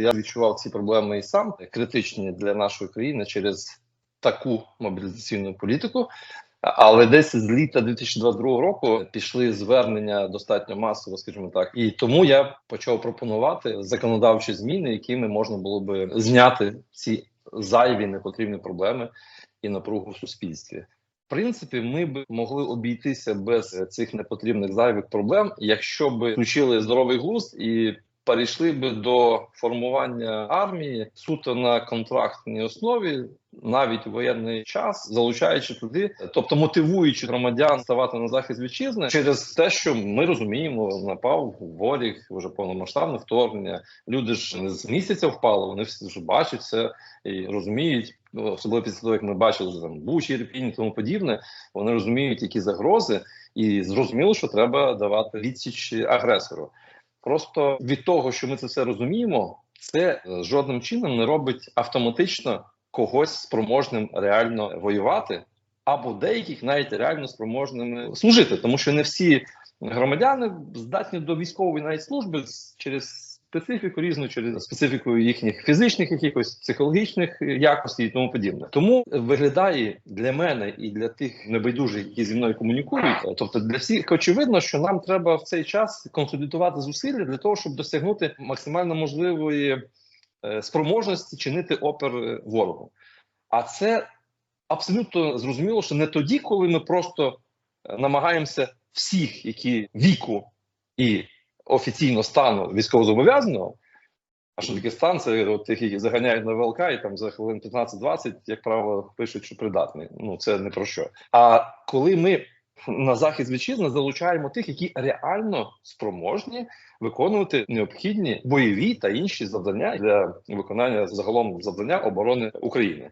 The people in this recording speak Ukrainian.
Я відчував ці проблеми і сам критичні для нашої країни через таку мобілізаційну політику. Але десь з літа 2022 року пішли звернення достатньо масово, скажімо так, і тому я почав пропонувати законодавчі зміни, якими можна було би зняти ці зайві непотрібні проблеми і напругу в суспільстві. В принципі, ми б могли обійтися без цих непотрібних зайвих проблем, якщо б включили здоровий глузд і перейшли би до формування армії суто на контрактній основі, навіть у воєнний час, залучаючи туди, тобто мотивуючи громадян ставати на захист вітчизни через те, що ми розуміємо, напав воріг вже повномасштабне вторгнення. Люди ж не з місяця впали, вони ж бачать це і розуміють. Особливо після того, як ми бачили там Бучі, Ірпінь і тому подібне, вони розуміють, які загрози, і зрозуміло, що треба давати відсіч агресору. Просто від того, що ми це все розуміємо, це е, жодним чином не робить автоматично когось спроможним реально воювати, або деяких навіть реально спроможними служити, тому що не всі громадяни здатні до військової навіть служби через специфіку різну, через специфіку їхніх фізичних, якихось психологічних якостей і тому подібне. Тому виглядає для мене і для тих небайдужих, які зі мною комунікують, тобто для всіх очевидно, що нам треба в цей час консолідувати зусилля для того, щоб досягнути максимально можливої е, спроможності чинити опір е, ворогу. А це абсолютно зрозуміло, що не тоді, коли ми просто е, намагаємося всіх, які віку і офіційно стану військовозобов'язаного. А що таке стан? Це от тих, які заганяють на ВЛК, і там за хвилин 15-20, як правило, пишуть, що придатний. Ну це не про що. А коли ми на захист вітчизни залучаємо тих, які реально спроможні виконувати необхідні бойові та інші завдання для виконання загалом завдання оборони України.